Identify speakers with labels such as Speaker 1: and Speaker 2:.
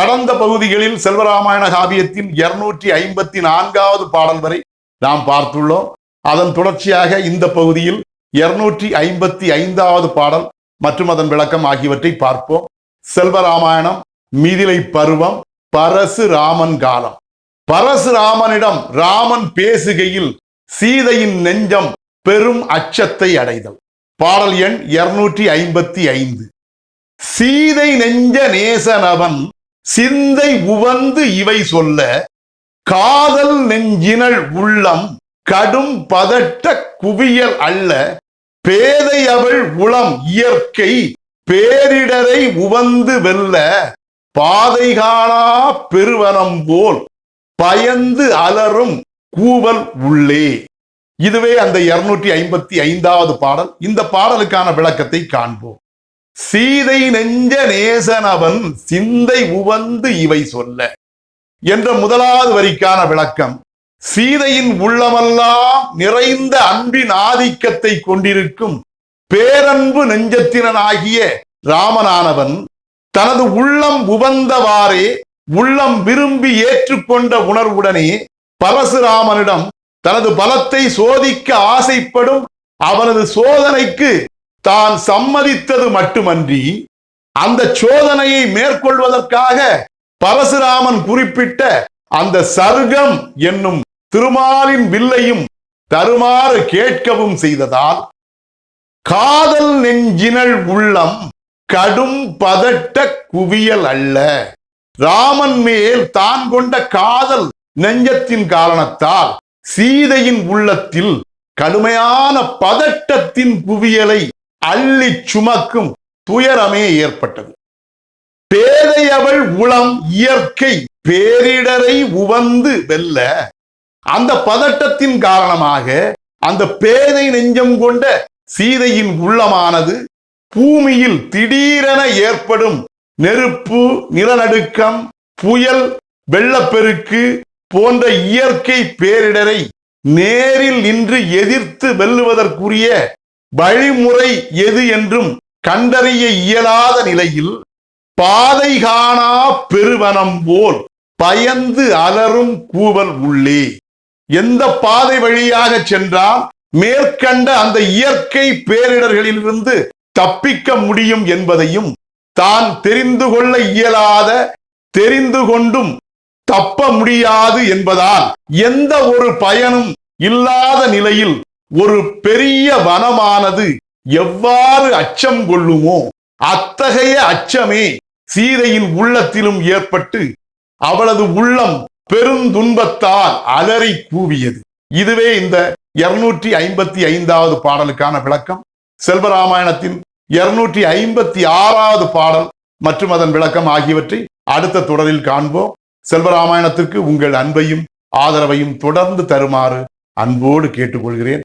Speaker 1: கடந்த பகுதிகளில் செல்வராமாயண காவியத்தின் இருநூற்றி ஐம்பத்தி நான்காவது பாடல் வரை நாம் பார்த்துள்ளோம். அதன் தொடர்ச்சியாக இந்த பகுதியில் இருநூற்றி ஐம்பத்தி ஐந்தாவது பாடல் மற்றும் அதன் விளக்கம் ஆகியவற்றை பார்ப்போம். செல்வராமாயணம் மிதிலை பருவம் பரசு ராமன் காலம். பரசுராமனிடம் ராமன் பேசுகையில் சீதையின் நெஞ்சம் பெரும் அச்சத்தை அடைதல். பாடல் எண் இருநூற்றி ஐம்பத்தி ஐந்து. சீதை நெஞ்ச நேசனவன் சிந்தை உவந்து இவை சொல்ல காதல் நெஞ்சினள் உள்ளம் கடும் பதட்ட குவியல் அல்ல பேதை அவள் உளம் இயற்கை பேரிடரை உவந்து வெல்ல பாதை காணா பெருவனம் போல் பயந்து அலறும் கூவல் உள்ளே. இதுவே அந்த இருநூற்றி ஐம்பத்தி ஐந்தாவது பாடல். இந்த பாடலுக்கான விளக்கத்தை காண்போம். சீதை நெஞ்ச நேசனவன் சிந்தை உவந்து இவை சொல்ல. என்ற முதலாவது வரிக்கான விளக்கம். சீதையின் உள்ளமெல்லாம் நிறைந்த அன்பின் ஆதிக்கத்தை கொண்டிருக்கும் பேரன்பு நெஞ்சத்தினனாகிய ராமனானவன் தனது உள்ளம் உவந்தவாறே உள்ளம் விரும்பி ஏற்றுக்கொண்ட உணர்வுடனே பரசுராமனிடம் தனது பலத்தை சோதிக்க ஆசைப்படும் அவனது சோதனைக்கு தான் சம்மதித்தது மட்டுமன்றி அந்த சோதனையை மேற்கொள்வதற்காக பரசுராமன் குறிப்பிட்ட அந்த சர்க்கம் என்னும் திருமாலின் வில்லையும் தருமாறு கேட்கவும் செய்ததால் காதல் நெஞ்சினள் உள்ளம் கடும் பதட்ட குவியல் அல்ல. ராமன் மேல் தான் கொண்ட காதல் நெஞ்சத்தின் காரணத்தால் சீதையின் உள்ளத்தில் கடுமையான பதட்டத்தின் குவியலை அள்ளி சுமக்கும் துயரமே ஏற்பட்டது. பேதையவள் உளம் இயற்கை பேரிடரை உவந்து வெல்ல அந்த பதட்டத்தின் காரணமாக அந்த பேதை நெஞ்சம் கொண்ட சீதையின் உள்ளமானது பூமியில் திடீரென ஏற்படும் நெருப்பு நிலநடுக்கம் புயல் வெள்ளப்பெருக்கு போன்ற இயற்கை பேரிடரை நேரில் நின்று எதிர்த்து வெல்லுவதற்குரிய வழிமுறை எது என்றும் கண்டறிய இயலாத நிலையில் பாதை காணா பெருவனம் போல் பயந்து அலரும் கூவல் உள்ளே. எந்த பாதை வழியாக சென்றால் மேற்கண்ட அந்த இயற்கை பேரிடர்களிலிருந்து தப்பிக்க முடியும் என்பதையும் தான் தெரிந்து கொள்ள இயலாத தெரிந்து கொண்டும் தப்ப முடியாது என்பதால் எந்த ஒரு பயனும் இல்லாத நிலையில் ஒரு பெரிய வனமானது எவ்வாறு அச்சம் கொள்ளுமோ அத்தகைய அச்சமே சீதையின் உள்ளத்திலும் ஏற்பட்டு அவளது உள்ளம் பெருந்துன்பத்தால் அலறி கூவியது. இதுவே இந்த இருநூற்றி ஐம்பத்தி ஐந்தாவது பாடலுக்கான விளக்கம். செல்வராமாயணத்தின் இருநூற்றி ஐம்பத்தி ஆறாவது பாடல் மற்றும் அதன் விளக்கம் ஆகியவற்றை அடுத்த தொடரில் காண்போம். செல்வராமாயணத்திற்கு உங்கள் அன்பையும் ஆதரவையும் தொடர்ந்து தருமாறு அன்போடு கேட்டுக்கொள்கிறேன்.